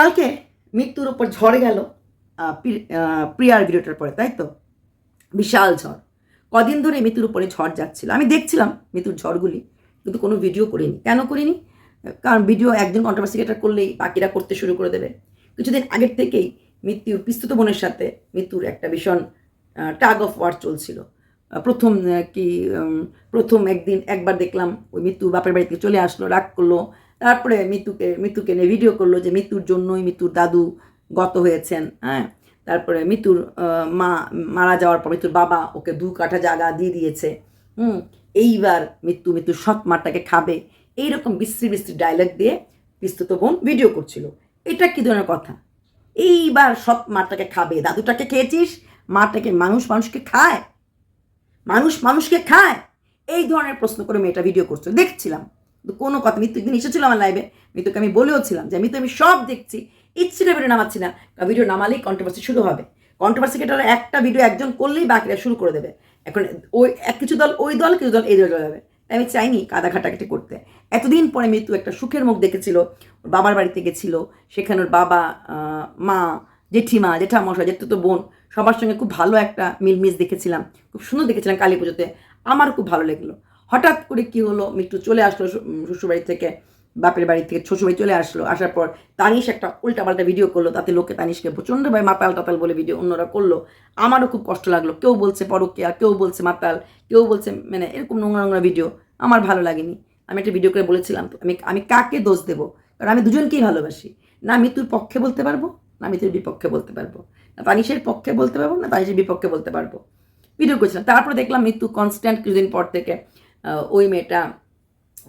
কালকে মৃত্যুর ওপর ঝড় গেল প্রিয়ার ভিডিওটার পরে, তাই তো? বিশাল ঝড়। কদিন ধরে মৃত্যুর উপরে ঝড় যাচ্ছিল। আমি দেখছিলাম মৃত্যুর ঝড়গুলি, কিন্তু কোনো ভিডিও করিনি। কেন করিনি? কারণ ভিডিও একজন কন্ট্রোভার্সি ক্রিয়েটার করলেই বাকিরা করতে শুরু করে দেবে। কিছুদিন আগের থেকেই মৃত্যুর, পিস্তুত বোনের সাথে মৃত্যুর একটা ভীষণ টাগ অফ ওয়ার চলছিল। প্রথম কি প্রথম একদিন একবার দেখলাম ওই মৃত্যু বাপের বাড়ি থেকে চলে আসলো, রাগ করল তারপরে মৃত্যুকে মৃত্যুকে নিয়ে ভিডিও করল যে মৃত্যুর জন্যই মৃত্যুর দাদু গত হয়েছেন হ্যাঁ? তারপরে মৃত্যুর মা মারা যাওয়ার পর মৃত্যুর বাবা ওকে দু কাঠা জায়গা দিয়ে দিয়েছে, হুম? এইবার মৃত্যু মৃত্যুর সৎ মাটাকে খাবে। এইরকম বিশ্রী বিশ্রী ডায়লগ দিয়ে বিস্তুত বোন ভিডিও করছিল। এটা কি ধরনের কথা? এইবার সৎ মাটাকে খাবে। দাদুটাকে খেয়েছিস? মাটাকে মানুষ মানুষকে খায়? মানুষ মানুষকে খায়? এই ধরনের প্রশ্ন করে মেয়েটা ভিডিও করছে দেখছিলাম। কিন্তু কোনো কথা, মৃত্যু একদিন এসেছিল আমার লাইভে মৃত্যুকে আমি বলেওছিলাম যে, মৃত্যু, আমি সব দেখছি। ইচ্ছেটা ভিডিও নামাচ্ছি না। ভিডিও নামালেই কন্ট্রোভার্সি শুরু হবে। কন্ট্রোভার্সি কেটার একটা ভিডিও একজন করলেই বাকিরা শুরু করে দেবে। এখন ওই, এক কিছু দল ওই দল, কিছু দল এই দল যাবে। তাই আমি চাইনি কাদা ঘাটাঘাটি করতে। এতদিন পরে মৃত্যু একটা সুখের মুখ দেখেছিল। ওর বাবার বাড়িতে গেছিল। সেখানে ওর বাবা মা, জেঠিমা, জেঠামশাই জেঠু তো বোন সবার সঙ্গে খুব ভালো একটা মিলমিশ দেখেছিলাম। খুব সুন্দর দেখেছিলাম কালী পুজোতে। আমার খুব ভালো লাগল। হঠাৎ করে কি হলো? মৃত্যু চলে আসলো শ্বশুরবাড়ি থেকে, বাপের বাড়ি থেকে, শ্বশুরবাড়ি চলে আসলো। আসার পর তানিশ একটা উল্টাপাল্টা ভিডিও করল। তাতে লোকে তানিশকে প্রচণ্ডভাবে মাতাল টাতাল বলে ভিডিও অন্যরা করল। আমারও খুব কষ্ট লাগল। কেউ বলছে পরকিয়া, কেউ বলছে মাতাল, কেউ বলছে মানে এরকম নোংরা নোংরা ভিডিও আমার ভালো লাগেনি। আমি একটা ভিডিও করে বলেছিলাম, আমি আমি কাকে দোষ দেবো? কারণ আমি দুজনকেই ভালোবাসি। না মৃত্যুর পক্ষে বলতে পারব, না মৃত্যুর বিপক্ষে বলতে পারব। না তানিশের পক্ষে বলতে পারব, না তানিশের বিপক্ষে বলতে পারব। ভিডিও করছিলাম। তারপরে দেখলাম মৃত্যু কনস্ট্যান্ট কিছুদিন পর থেকে ওই মেয়েটা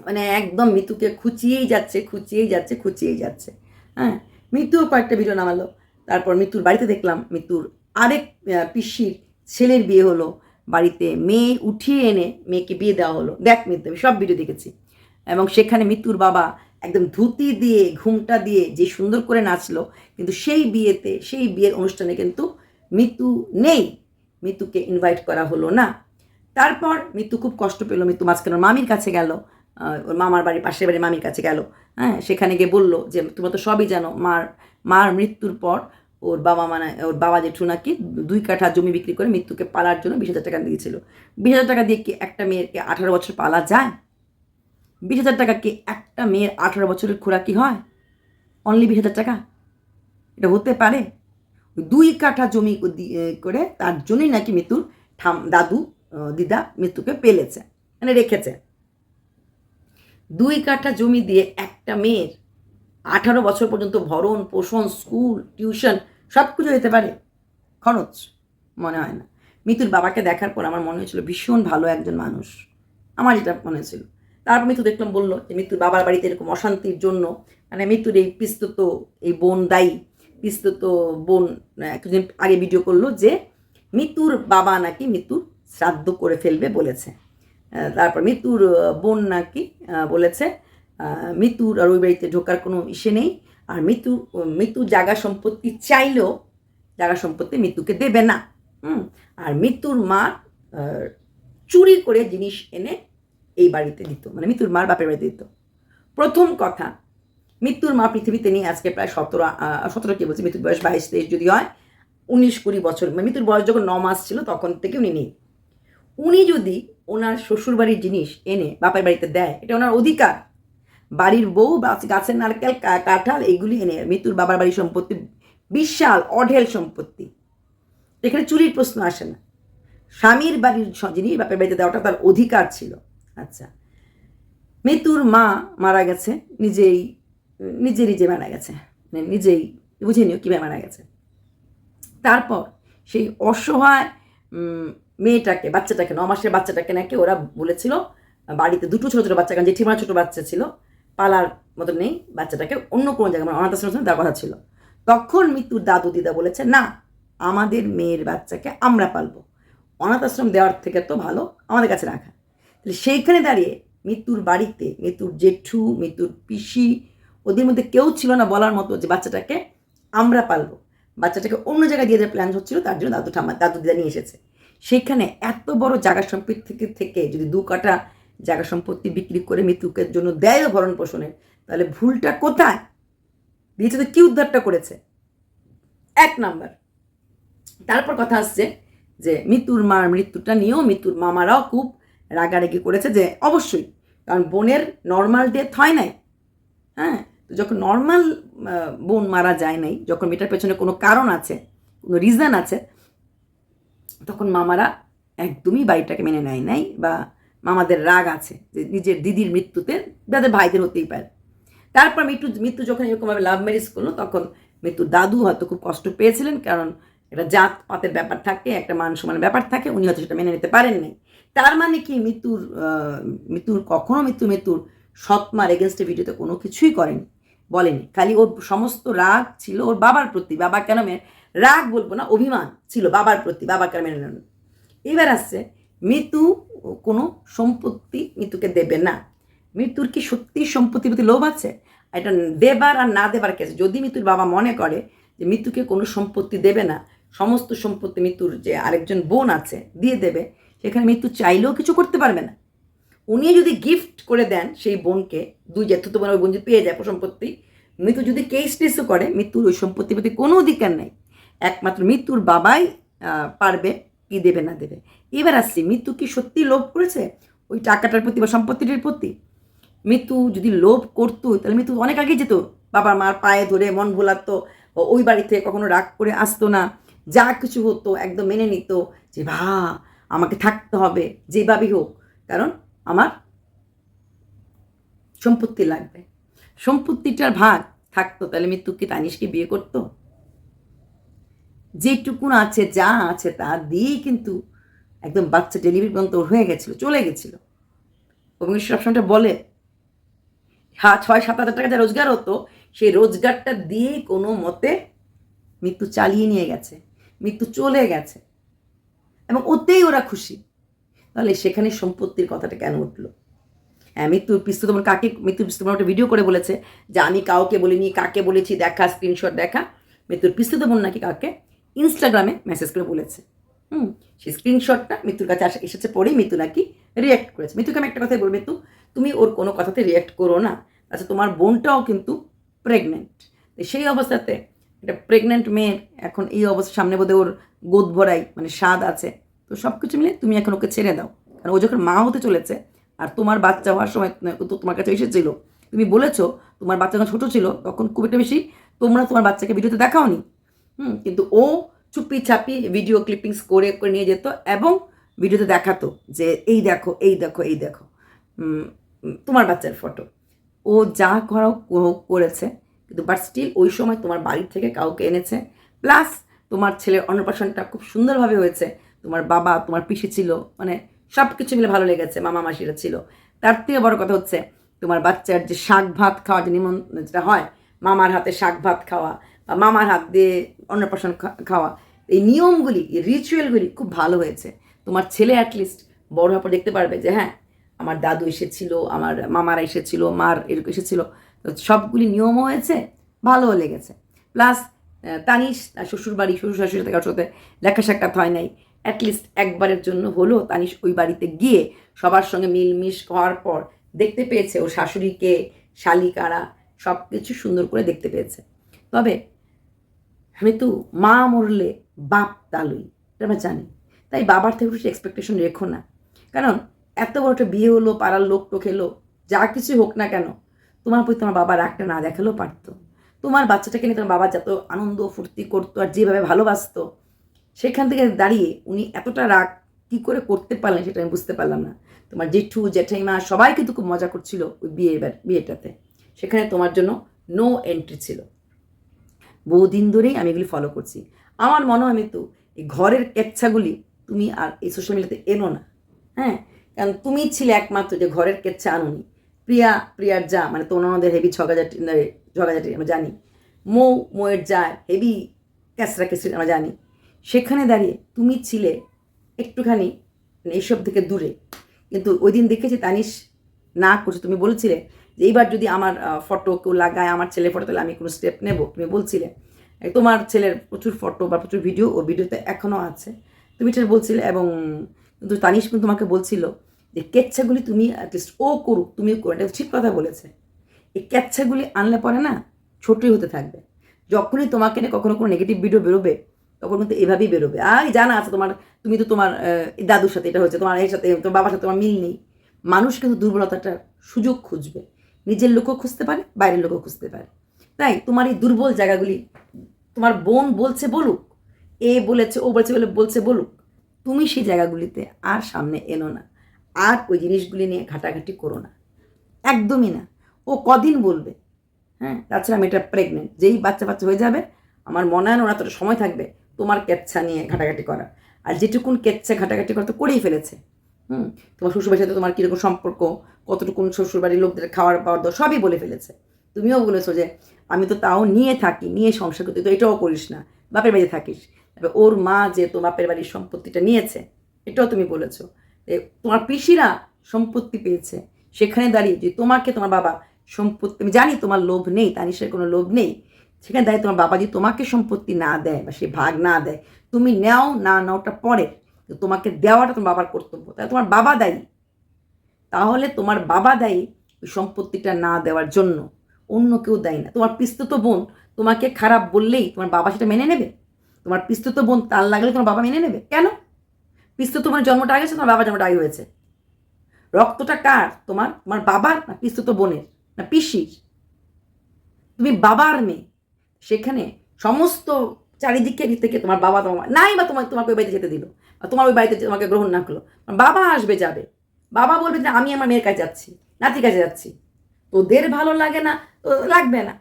মানে একদম মৃত্যুকে খুঁচিয়েই যাচ্ছে খুঁচিয়েই যাচ্ছে খুঁচিয়েই যাচ্ছে। হ্যাঁ মৃত্যুও কয়েকটা ভিডিও নামালো। তারপর মৃত্যুর বাড়িতে দেখলাম মৃত্যুর আরেক পিসির ছেলের বিয়ে হলো। বাড়িতে মেয়ে উঠিয়ে এনে মেয়েকে বিয়ে দেওয়া হলো। দেখ মৃত্যু আমি সব ভিডিও দেখেছি। এবং সেখানে মৃত্যুর বাবা একদম ধুতি দিয়ে, ঘুমটা দিয়ে যে সুন্দর করে নাচলো, কিন্তু সেই বিয়েতে, সেই বিয়ের অনুষ্ঠানে কিন্তু মৃত্যু নেই। মৃত্যুকে ইনভাইট করা হলো না। তারপর মৃত্যু খুব কষ্ট পেল, মৃত্যু মাঝখানে ওর মামির কাছে গেল ওর মামার বাড়ি, পাশের বাড়ির মামির কাছে গেল হ্যাঁ সেখানে গিয়ে বলল যে, তোমরা তো সবই জানো, মার মার মৃত্যুর পর ওর বাবা মানে ওর বাবা জেঠু নাকি দুই কাঠা জমি বিক্রি করে মৃত্যুকে পালার জন্য বিশ হাজার টাকা দিয়েছিল। বিশ হাজার টাকা দিয়ে কি একটা মেয়েকে আঠারো বছর পালা যায়? বিশ হাজার টাকা কি একটা মেয়ের আঠারো বছরের খোরাক কি হয়? অনলি বিশ হাজার টাকা? এটা হতে পারে? দুই কাঠা জমি করে তার জন্যই নাকি মৃত্যুর ঠাম, দাদু দিদা মৃত্যুকে পেলেছে মানে রেখেছে। দুই কাঠা জমি দিয়ে একটা মেয়ের আঠারো বছর পর্যন্ত ভরণ, পোষণ, স্কুল, টিউশন সব কিছু দিতে পারে, খরচ মনে হয় না। মৃত্যুর বাবাকে দেখার পর আমার মনে হয়েছিল ভীষণ ভালো একজন মানুষ। আমার যেটা মনে হয়েছিল। তারপর মৃত্যু দেখলাম বলল যে মৃত্যুর বাবার বাড়িতে এরকম অশান্তির জন্য মানে মৃত্যুর এই পিস্তুত এই বোন দায়ী পিস্তুত বোন কিছুদিন আগে ভিডিও করল যে মৃত্যুর বাবা নাকি মৃত্যুর শ্রাদ্ধ করে ফেলবে বলেছে। তারপর মৃত্যুর বোন নাকি বলেছে আহ, মৃত্যুর আর ওই বাড়িতে ঢোকার কোনো ইসে নেই। আর মৃত্যু মৃত্যু জাগা সম্পত্তি চাইলেও জাগা সম্পত্তি মৃত্যুকে দেবে না। হুম আর মৃত্যুর মা চুরি করে জিনিস এনে এই বাড়িতে দিত। মানে মৃত্যুর মার বাপের বাড়িতে দিত। প্রথম কথা মৃত্যুর মা পৃথিবীতে নিয়ে আজকে প্রায় সতেরো সতেরো কি বলছি? মৃত্যুর বয়স বাইশ তেইশ যদি হয় উনিশ কুড়ি বছর। মানে মৃত্যুর বয়স যখন ন মাস ছিল তখন থেকে উনি নেই। উনি যদি ওনার শ্বশুরবাড়ির জিনিস এনে বাপের বাড়িতে দেয়, এটা ওনার অধিকার। বাড়ির বউ গাছের নারকেল কাঁঠাল, এইগুলি এনে মৃত্যুর বাবার বাড়ির সম্পত্তি, বিশাল, অঢেল সম্পত্তি। এখানে চুরির প্রশ্ন আসে না। স্বামীর বাড়ির জিনিস বাপের বাড়িতে দেওয়াটা তার অধিকার ছিল। আচ্ছা। মৃত্যুর মা মারা গেছে, নিজেই, নিজে নিজে মারা গেছে। মানে নিজেই বুঝে নিও কীভাবে মারা গেছে। তারপর সেই অসহায় মেয়েটাকে, বাচ্চাটাকে ন মাসের বাচ্চাটাকে নাকি ওরা বলেছিল, বাড়িতে দুটো ছোটো ছোটো বাচ্চা, কারণ জেঠিমার ছোটো বাচ্চা ছিল, পালার মতো নেই বাচ্চাটাকে, অন্য কোনো জায়গায় মানে অনাথ আশ্রমে দেওয়ার কথা ছিল। তখন মৃত্যুর দাদু দিদা বলেছে, না, আমাদের মেয়ের বাচ্চাকে আমরা পালবো। অনাথ আশ্রম দেওয়ার থেকে তো ভালো, আমাদের কাছে রাখা। তাহলে সেইখানে দাঁড়িয়ে মৃত্যুর বাড়িতে, মৃত্যুর জেঠু, মৃত্যুর পিসি, ওদের মধ্যে কেউ ছিল না বলার মতো যে বাচ্চাটাকে আমরা পালবো। বাচ্চাটাকে অন্য জায়গায় দিয়ে দেওয়ার প্ল্যান হচ্ছিল, তার জন্য দাদু ঠাম্মা, দাদু দিদা নিয়ে এসেছে। সেখানে এত বড় জায়গা সম্পত্তি থেকে যদি দু কাটা জায়গা সম্পত্তি বিক্রি করে মৃত্যুকের জন্য দেয় ভরণ পোষণের তাহলে ভুলটা কোথায়? দিয়েছে তো কী উদ্ধারটা করেছে? এক নাম্বার। তারপর কথা আসছে যে মৃত্যুর মার মৃত্যুটা নিয়েও মৃত্যুর মামারাও খুব রাগারাগি করেছে যে অবশ্যই, কারণ বোনের নর্মাল ডেথ হয় নাই। হ্যাঁ তো যখন নর্মাল বোন মারা যায় নাই, যখন মেয়েটার পেছনে কোনো কারণ আছে, কোনো রিজন আছে তখন মামারা একদমই বাড়িটাকে মেনে নেয় নাই বা মামাদের রাগ আছে যে নিজের দিদির মৃত্যুতে যাদের ভাইদের হতেই পারে। তারপর মৃত্যু মৃত্যু যখন এরকমভাবে লাভ ম্যারেজ করল, তখন মৃত্যুর দাদু হয়তো খুব কষ্ট পেয়েছিলেন কারণ একটা জাত পাতের ব্যাপার থাকে, একটা মান সমানের ব্যাপার থাকে, উনি হয়তো সেটা মেনে নিতে পারেন নাই। তার মানে কি মৃত্যুর মৃত্যুর কখনো মৃত্যু মৃত্যুর সৎমার এগেনস্টে ভিডিওতে কোনো কিছুই করেনি। বলেনি। খালি ওর সমস্ত রাগ ছিল ওর বাবার প্রতি। বাবা কেন মেনে রাগ বলব না, অভিমান ছিল বাবার প্রতি, বাবা কেন মেনে নেন এবার আসছে মৃত্যু কোনো সম্পত্তি মৃত্যুকে দেবে না। মৃত্যুর কি সত্যি সম্পত্তির প্রতি লোভ আছে? এটা দেবার আর না দেবার কেছে যদি মৃত্যুর বাবা মনে করে যে মৃত্যুকে কোনো সম্পত্তি দেবে না, সমস্ত সম্পত্তি মৃত্যুর যে আরেকজন বোন আছে, দিয়ে দেবে, সেখানে মৃত্যু চাইলেও কিছু করতে পারবে না। উনি যদি গিফট করে দেন সেই বোনকে, দুই জ্যাঠতো বোন ওই বোন যদি পেয়ে যায় সম্পত্তি মৃত্যু যদি কেস টেসও করে, মৃত্যুর ওই সম্পত্তির প্রতি কোনো অধিকার নেই। একমাত্র মৃত্যুর বাবাই পারবে কি দেবে না দেবে। এবার আসছি, মৃত্যু কি সত্যি লোভ করেছে? ওই টাকাটার প্রতি বা সম্পত্তিটির প্রতি? মৃত্যু যদি লোভ করতো, তাহলে মৃত্যু অনেক আগে যেত। বাবা মার পায়ে ধরে মন ভোলাতো ওই বাড়িতে কখনো রাগ করে আসতো না। যা কিছু হতো, একদম মেনে নিত যে ভা আমাকে থাকতে হবে, যেভাবেই হোক। কারণ আমার সম্পত্তি লাগবে। সম্পত্তিটার ভাগ থাকতো, তাহলে মৃত্যু কি তানিশকে বিয়ে করতো? যেটুকুন আছে, যা আছে, তা দিয়েই কিন্তু একদম বাচ্চা ডেলিভারি পর্যন্ত হয়ে গেছিল, চলে গেছিল। এবং সবসময়টা বলে হ্যাঁ ছয়, সাত হাজার টাকা যা রোজগার হতো, সেই রোজগারটা দিয়েই কোনো মতে মৃত্যু চালিয়ে নিয়ে গেছে, মৃত্যু চলে গেছে। এবং ওতেই ওরা খুশি। তাহলে সেখানে সম্পত্তির কথাটা কেন উঠল? হ্যাঁ মৃত্যুর পিস্তু তোমার কাকে, মৃত্যুর পিস্তু তোমার একটা ভিডিও করে বলেছে যে আমি কাউকে বলিনি, কাকে বলেছি, দেখা স্ক্রিনশট দেখা। মৃত্যুর পিস্তুত বোন নাকি কাকে? ইনস্টাগ্রামে মেসেজ করে বলেছে। হুম, সেই স্ক্রিনশটটা মৃত্যুর কাছে আসা, এসেছে পরেই মৃত্যু নাকি রিয়াক্ট করেছে। মৃত্যুকে আমি একটা কথাই বলব, মৃত্যু, তুমি ওর কোনো কথাতে রিয়াক্ট করো না। আচ্ছা তোমার বোনটাও কিন্তু প্রেগনেন্ট সেই অবস্থাতে একটা প্রেগনেন্ট মেয়ের এখন এই অবস্থা, সামনে বোধহয় ওর গোদ ভরাই মানে স্বাদ আছে। তো সব কিছু মিলে তুমি এখন ওকে ছেড়ে দাও। কারণ ও যখন মা হতে চলেছে আর তোমার বাচ্চা হওয়ার সময় তো তোমার কাছে এসেছিল, তুমি বলেছ তোমার বাচ্চা যখন ছোটো ছিল, তখন খুব একটা বেশি তোমরা তোমার বাচ্চাকে ভিডিওতে দেখাওনি। হুম, কিন্তু ও চুপি ছাপি ভিডিও ক্লিপিংস করে করে নিয়ে যেত এবং ভিডিওতে দেখাতো যে এই দেখো এই দেখো এই দেখো তোমার বাচ্চার ফটো ও যা করাও করেছে, কিন্তু বাট স্টিল ওই সময় তোমার বাড়ির থেকে কাউকে এনেছে। প্লাস তোমার ছেলের অন্নপ্রাশনটা খুব সুন্দরভাবে হয়েছে। তোমার বাবা, তোমার পিসি ছিল মানে সব কিছু মিলে ভালো লেগেছে, মামা মাসিরা ছিল। তার থেকে বড় কথা হচ্ছে, তোমার বাচ্চার যে শাক ভাত খাওয়া যে নিমন্ত্রণ যেটা হয়, মামার হাতে শাক ভাত খাওয়া বা মামার হাত দিয়ে অন্নপ্রাশন খাওয়া, এই নিয়মগুলি, এই রিচুয়ালগুলি খুব ভালো হয়েছে। তোমার ছেলে অ্যাটলিস্ট বড় হওয়ার পর দেখতে পারবে যে হ্যাঁ আমার দাদু এসেছিল, আমার মামারা এসেছিল, মার এরকম এসেছিল। তো সবগুলি নিয়মও হয়েছে, ভালোও লেগেছে। প্লাস তার শ্বশুর বাড়ি শ্বশুর শাশুড়ি থেকে সাথে দেখা সাক্ষাৎ হয় নাই। অ্যাটলিস্ট একবারের জন্য হলো তানিশ ওই বাড়িতে গিয়ে সবার সঙ্গে মিলমিশ হওয়ার পর দেখতে পেয়েছে ওর শাশুড়িকে, শালিকারা সব কিছু সুন্দর করে দেখতে পেয়েছে। তবে তো মা মরলে বাপ তালুই, এটা আমরা জানি। তাই বাবার থেকে কিছু এক্সপেকটেশন রেখো না। কারণ এত বড় একটা বিয়ে হলো, পাড়ার লোক টোক এলো, যা কিছু হোক না কেন, তোমার প্রতি তোমার বাবা রাগটা না দেখালেও পারতো। তোমার বাচ্চাটাকে নিয়ে তোমার বাবা যত আনন্দ ফুর্তি করতো আর যেভাবে ভালোবাসতো সেখান থেকে দাঁড়িয়ে উনি এতটা রাগ কী করে করতে পারলেন সেটা আমি বুঝতে পারলাম না। তোমার জেঠু, জেঠাইমা সবাই কিন্তু খুব মজা করছিল ওই বার- বিয়েটাতে। সেখানে তোমার জন্য নো এন্ট্রি ছিল। বহুদিন ধরেই আমি এগুলি ফলো করছি। আমার মনে হয় তো এই ঘরের কেচ্ছাগুলি তুমি আর এই সোশ্যাল মিডিয়াতে এনো না। হ্যাঁ? কারণ তুমি ছিলে একমাত্র যে ঘরের কেচ্ছা আনুনি। প্রিয়া, প্রিয়ার যা মানে তোর ওনাদের হেভি ঝগাঝাটি ঝগাঝাটি আমরা জানি। মৌ, মৌয়ের যা হেভি ক্যাসরা কেসরি আমরা জানি। সেখানে দাঁড়িয়ে তুমি ছিলে একটুখানি মানে এইসব থেকে দূরে। কিন্তু ওই দিন দেখেছি তানিশ না করছে। তুমি বলছিলে যে এইবার যদি আমার ফটো কেউ লাগায়, আমার ছেলে ফটো তাহলে আমি কোনো স্টেপ নেব। তুমি বলছিলে তোমার ছেলের প্রচুর ফটো বা প্রচুর ভিডিও ও ভিডিওতে এখনও আছে। তুমি সেটা বলছিলে এবং কিন্তু তানিশ কিন্তু তোমাকে বলছিল যে কেচ্ছাগুলি তুমি অ্যাটলিস্ট ও করুক, তুমিও করো। এটা ঠিক কথা বলেছে। এই ক্যাচ্ছাগুলি আনলে পরে না ছোটই হতে থাকবে। যখনই তোমাকে নিয়ে কখনো কোনো নেগেটিভ ভিডিও বেরোবে তখন কিন্তু এভাবেই বেরোবে। আর জানা আছে তোমার, তুমি তো তোমার দাদুর সাথে, এটা হয়েছে, তোমার এর সাথে, তোমার বাবার সাথে তোমার মিল নেই। মানুষ কিন্তু দুর্বলতাটার সুযোগ খুঁজবে। নিজের লোকও খুঁজতে পারে, বাইরের লোকও খুঁজতে পারে। তাই তোমার এই দুর্বল জায়গাগুলি, তোমার বোন বলছে বলুক, এ বলেছে, ও বলেছে বলে বলছে বলুক, তুমি সেই জায়গাগুলিতে আর সামনে এনো না। আর ওই জিনিসগুলি নিয়ে ঘাটাঘাটি করো না। একদমই না। ও কদিন বলবে হ্যাঁ তাছাড়া আমি এটা প্রেগনেন্ট যেই বাচ্চা বাচ্চা হয়ে যাবে, আমার মনে হয় না ওরা তোর সময় থাকবে তোমার কেচ্ছা নিয়ে ঘাটাঘাটি করা। আর যেটুকুন কেচ্ছা ঘাটাঘাটি করা তো করেই ফেলেছে। হুম? তোমার শ্বশুরবাড়ির সাথে তোমার কীরকম সম্পর্ক, কতটুকুন শ্বশুরবাড়ির লোকদের খাওয়ার পাওয়ার দাওয়া সবই বলে ফেলেছে। তুমিও বলেছ যে, আমি তো তাও নিয়ে থাকি, নিয়ে সংসার করতে, তো এটাও করিস না। বাপের বাড়িতে থাকিস। তবে ওর মা যে তো বাপের বাড়ির সম্পত্তিটা নিয়েছে, এটাও তুমি বলেছ। তোমার পিসিরা সম্পত্তি পেয়েছে। সেখানে দাঁড়িয়ে যে তোমাকে, তোমার বাবা সম্পত্তি, আমি জানি তোমার লোভ নেই তানিশের কোনো লোভ নেই সেখানে দাঁড়িয়ে তোমার বাবা যদি তোমাকে সম্পত্তি না দেয় বা সে ভাগ না দেয়, তুমি নেও না নাওটা পরে তোমাকে দেওয়াটা তোমার বাবার কর্তব্য। তাহলে তোমার বাবা দায়ী। তাহলে তোমার বাবা দায়ী ওই সম্পত্তিটা না দেওয়ার জন্য। অন্য কেউ দায়ী না। তোমার পিস্তুত বোন তোমাকে খারাপ বললেই তোমার বাবা সেটা মেনে নেবে? তোমার পিস্তুত বোন তাল লাগলে তোমার বাবা মেনে নেবে? কেন? পিস্তুত তোমার জন্মটা আগে তোমার বাবা জন্মটা আগে হয়েছে। রক্তটা কার? তোমার তোমার বাবার না পিস্তুত বোনের? না পিসির? তুমি বাবার মেয়ে। সেখানে সমস্ত চারিদিকে থেকে তোমার বাবা, তোমার নাই বা তোমার, তোমাকে ওই বাড়িতে যেতে দিল তোমার ওই বাড়িতে তোমাকে গ্রহণ না করল। বাবা আসবে, যাবে। বাবা বলবে যে, আমি আমার মেয়ের কাছে যাচ্ছি, নাতির কাছে যাচ্ছি। তোদের ভালো লাগে না, তো লাগবে না।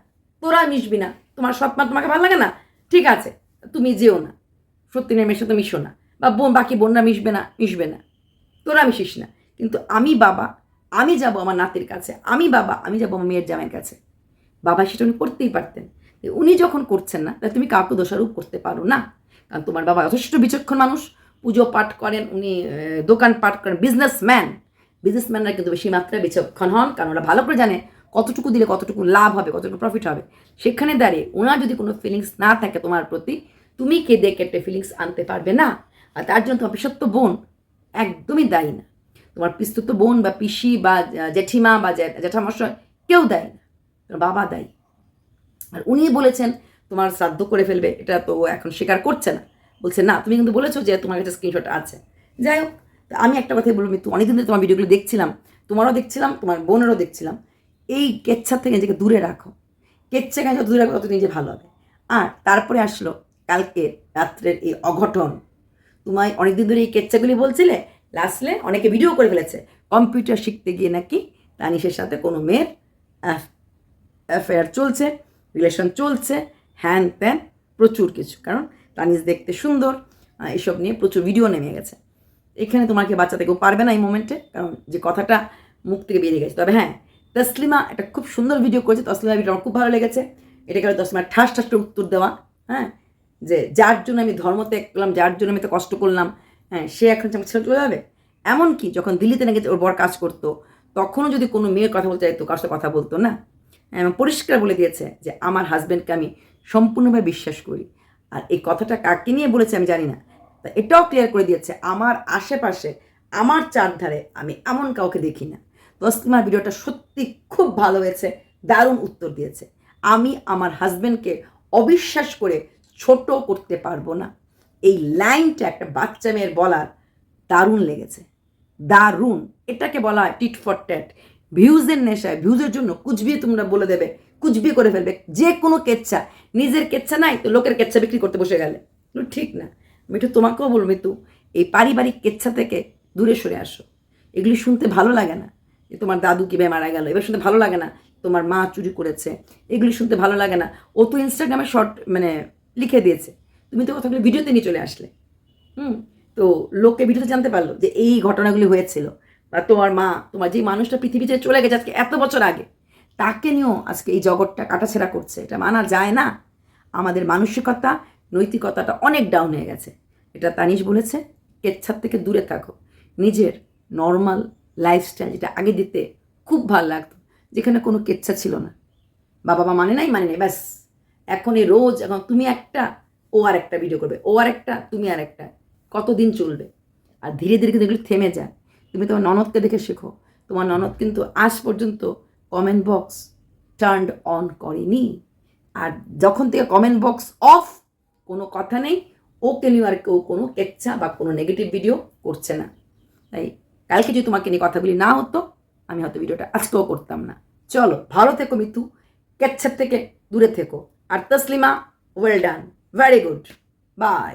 তোরা মিশবি না। তোমার সৎ মা তোমাকে ভালো লাগে না? ঠিক আছে, তুমি যেও না। সত্যি নেমের সাথে মিশো না। বা বোন, বাকি বোনরা মিশবে না মিশবে না। তোরা মিশিস না। কিন্তু আমি বাবা, আমি যাব আমার নাতির কাছে। আমি বাবা, আমি যাব আমার মেয়ের জামাইয়ের কাছে। বাবা সেটা উনি করতেই পারতেন। উনি যখন করছেন না, তাহলে তুমি কাউকে দোষারোপ করতে পারো না। কারণ তোমার বাবা যথেষ্ট বিচক্ষণ মানুষ। পুজো পাঠ করেন, উনি দোকান পাঠ করেন বিজনেসম্যান বিজনেসম্যানরা কিন্তু বেশি মাত্রায় বিচক্ষণ হন, কারণ ওরা ভালো করে জানে কতটুকু দিলে কতটুকু লাভ হবে, কতটুকু প্রফিট হবে। সেখানে দাঁড়িয়ে ওনার যদি কোনো ফিলিংস না থাকে তোমার প্রতি, তুমি কেঁদে কেটে ফিলিংস আনতে পারবে না। আর তার জন্য তোমার পিসত্ব বোন একদমই দায়ী না। তোমার পিস্তুত বোন বা পিসি বা জেঠিমা বা জে- জ্যাঠামশাই কেউ দেয় না। তোমার বাবা দায়ী। আর উনি বলেছেন, তোমার শ্রাদ্ধ করে ফেলবে, এটা তো এখন স্বীকার করছে না। বলছে, না, তুমি কিন্তু বলেছ যে তোমার কাছে স্ক্রিনশট আছে। যাই হোক আমি একটা কথাই বলব মৃত্যু অনেকদিন ধরে তোমার ভিডিওগুলো দেখছিলাম, তোমারও দেখছিলাম, তোমার বোনেরও দেখছিলাম। এই কেচ্ছার থেকে নিজেকে দূরে রাখো। কেচ্ছা কেন যত দূরে রাখো, তত নিজে ভালো হবে। আর তারপরে আসলো কালকে রাত্রের এই অঘটন। তোমায় অনেকদিন ধরে এই কেচ্ছাগুলি বলছিলে লাস্টলে অনেকে ভিডিও করে ফেলেছে। কম্পিউটার শিখতে গিয়ে নাকি তানিশের সাথে কোনো মেয়ের অ্যাফেয়ার চলছে। রিলেশন চলছে হ্যান ত্যান প্রচুর কিছু, কারণ তানিশ দেখতে সুন্দর এসব নিয়ে প্রচুর ভিডিও নেমে গেছে। এখানে তোমাকে বাচ্চাতে কেউ পারবে না এই মোমেন্টে কারণ যে কথাটা মুখ থেকে বেরিয়ে গেছে। তবে হ্যাঁ তসলিমা একটা খুব সুন্দর ভিডিও করেছে, তসলিমা ভিডিও আমার খুব ভালো লেগেছে। এটাকে তসলিমা ঠাস ঠাস করে উত্তর দেওয়া হ্যাঁ যে যার জন্য আমি ধর্ম ত্যাগ করলাম, যার জন্য আমি এত কষ্ট করলাম হ্যাঁ সে এখন আমাকে ছেড়ে চলে যাবে। এমনকি যখন দিল্লিতে নাকি ওর বর কাজ করতো, তখনও যদি কোনো মেয়ের কথা বলতে চাইতো কার সাথে কথা বলতো না পরিষ্কার বলে দিয়েছে যে আমার হাজব্যান্ডকে আমি সম্পূর্ণভাবে বিশ্বাস করি। আর এই কথাটা কাকে নিয়ে বলেছে আমি জানি না। তা এটাও ক্লিয়ার করে দিয়েছে, আমার আশেপাশে, আমার চারধারে আমি এমন কাউকে দেখি না। তসলিমার ভিডিওটা সত্যি খুব ভালো হয়েছে, দারুণ উত্তর দিয়েছে। আমি আমার হাজব্যান্ডকে অবিশ্বাস করে ছোট করতে পারব না। এই লাইনটা একটা বাচ্চা মেয়ের বলার দারুণ লেগেছে। দারুণ। এটাকে বলা হয় টিট ফর ট্যাট ভিউজের নেশায়, ভিউজের জন্য কুচবিয়ে তোমরা বলে দেবে, কুচবিয়ে করে ফেলবে। যে কোনো কেচ্ছা, নিজের কেচ্ছা নাই তো লোকের কেচ্ছা বিক্রি করতে বসে গেলে। ঠিক না। মিঠু, তোমাকেও বলব মিতু, এই পারিবারিক কেচ্ছা থেকে দূরে সরে আসো। এগুলি শুনতে ভালো লাগে না যে তোমার দাদু কীভাবে মারা গেল। এবার শুনতে ভালো লাগে না তোমার মা চুরি করেছে। এগুলি শুনতে ভালো লাগে না। ও তো ইনস্টাগ্রামে শর্ট মানে লিখে দিয়েছে। তুমি তো কথাগুলো ভিডিওতে নিয়ে চলে আসলে। হুম? তো লোককে ভিডিওতে জানতে পারল যে এই ঘটনাগুলি হয়েছিল। বা তোমার মা, তোমার যেই মানুষটা পৃথিবীতে চলে গেছে আজকে এত বছর আগে, তাকে নিয়েও আজকে এই জগৎটা কাটাছেড়া করছে। এটা মানা যায় না। আমাদের মানসিকতা, নৈতিকতাটা অনেক ডাউন হয়ে গেছে। এটা তানিশ বলেছে কেচ্ছার থেকে দূরে থাকো। নিজের নর্মাল লাইফস্টাইল যেটা আগে দিতে খুব ভালো লাগতো, যেখানে কোনো কেচ্ছা ছিল না। বাবা মা মানে নাই মানে নেই, ব্যাস। এখন এই রোজ, এখন তুমি একটা, ও আর একটা ভিডিও করবে, ও আর একটা তুমি আর একটা কতদিন চলবে? আর ধীরে ধীরে কিন্তু এগুলো থেমে যায়। তুমি তোমার ননদকে দেখে শেখো। তোমার ননদ কিন্তু আজ পর্যন্ত কমেন্ট বক্স টার্নড অন করেনি। আর যখন থেকে কমেন্ট বক্স অফ কোনো কথা নেই, ওকে নিয়ে আর কেউ কোনো কেচ্ছা বা কোনো নেগেটিভ ভিডিও করছে না। তাই কালকে যদি তোমাকে নিয়ে কথাগুলি না হতো, আমি হয়তো ভিডিওটা আজকেও করতাম না। চলো, ভালো থেকো মিতু, কেচ্ছার থেকে দূরে থেকো। আর Taslima well done very good bye